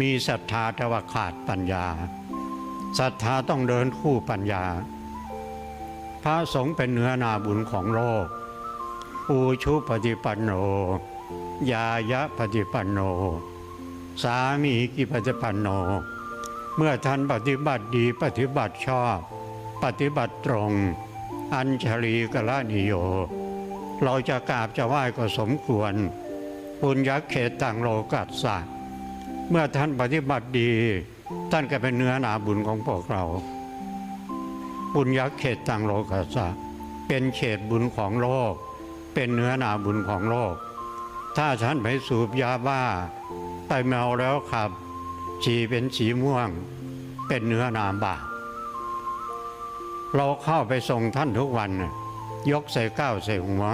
มีศรัทธาแต่ว่าขาดปัญญาศรัทธาต้องเดินคู่ปัญญา พระสงฆ์เป็นเนื้อนาบุญของโลกปูชุปฏิปันโน ยายะปฏิปันโน สามีกิปฏิปันโน เมื่อท่านปฏิบัติดีปฏิบัติชอบ ปฏิบัติตรง อัญชลีกละนิโย เราจะกราบจะไหว้ก็สมควรปุญญเขตตังโลกัสสะ เมื่อท่านปฏิบัติดี ท่านก็เป็นเนื้อหนาบุญของพวกเราปุญญเขตตังโลกัสสะเป็นเขตบุญของโลก เป็นเนื้อหนาบุญของโลก ถ้าฉันไปสูบยาบ้า ไปเมาแล้วขับฉีเป็นสีม่วง เป็นเนื้อหนาบาปเราเข้าไปส่งท่านทุกวัน ยกใส่ก้าวใส่หัว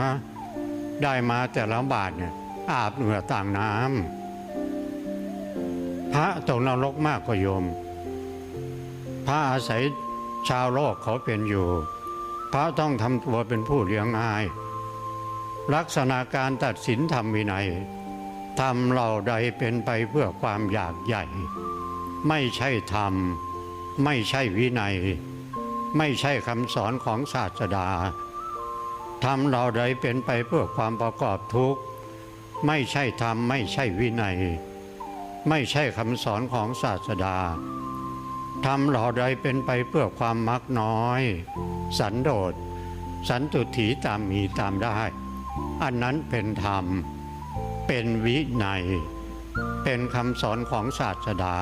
ได้มาแต่ละบาทเนี่ยอาบเหงื่อต่างน้ำ พระตกนรกมากกว่าโยม พระอาศัยชาวโลกเขาเป็นอยู่ พระต้องทำตัวเป็นผู้เลี้ยงอาย ลักษณะการตัดสินธรรมวินัยทำเราใดเป็นไปเพื่อความอยากใหญ่ ไม่ใช่ธรรม ไม่ใช่วินัย ไม่ใช่คำสอนของศาสดาทำเราใดเป็นไปเพื่อความประกอบทุกข์ ไม่ใช่ธรรม ไม่ใช่วินัย ไม่ใช่คำสอนของศาสดาทำเราใดเป็นไปเพื่อความมักน้อย สันโดษ สันตุถีตามมีตามได้ อันนั้นเป็นธรรม เป็นวินัยเป็นคำสอนของศาสดา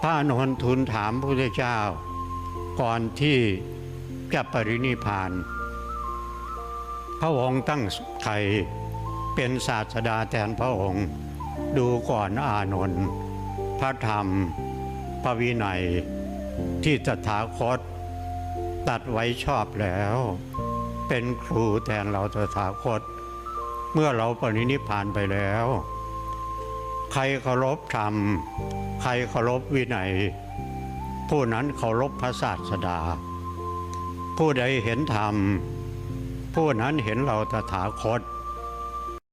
พระอานนท์ทูลถามพระพุทธเจ้า ก่อนที่จะปรินิพพานพระองค์ตั้งใครเป็นศาสดาแทนพระองค์ ดูก่อนอานนท์พระธรรม พระวินัย ที่ตถาคต ตัดไว้ชอบแล้ว เป็นครูแทนเราตถาคต เมื่อเราปรินิพานไปแล้ว ใครเคารพธรรม ใครเคารพวินัย ผู้นั้นเคารพพระศาสดา ผู้ใดเห็นธรรม ผู้นั้นเห็นเราตถาคต